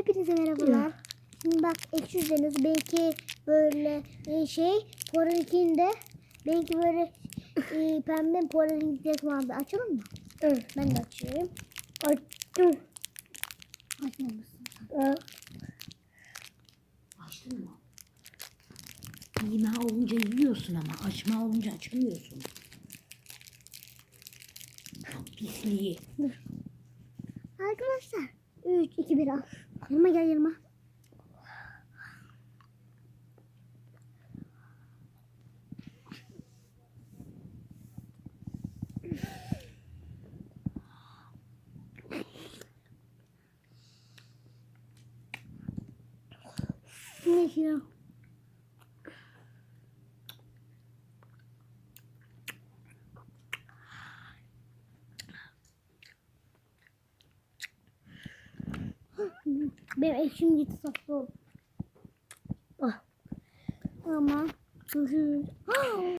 Hepinize merhabalar. Şimdi bak ekşi üzeriniz belki böyle e, şey Pora'nınkinde belki böyle e, pembe Pora'nınkinde vardı. Açalım mı? Evet. Ben de açıyorum. Açtım. Açmamışsın. Açtın mı? Yeme olunca yiyorsun ama açma olunca açamıyorsun. Pisliği. Arkadaşlar 3, 2, 1 al. Yanıma gel yanıma. Ne Benim eşim gitti saklı ol. Ah. Ama.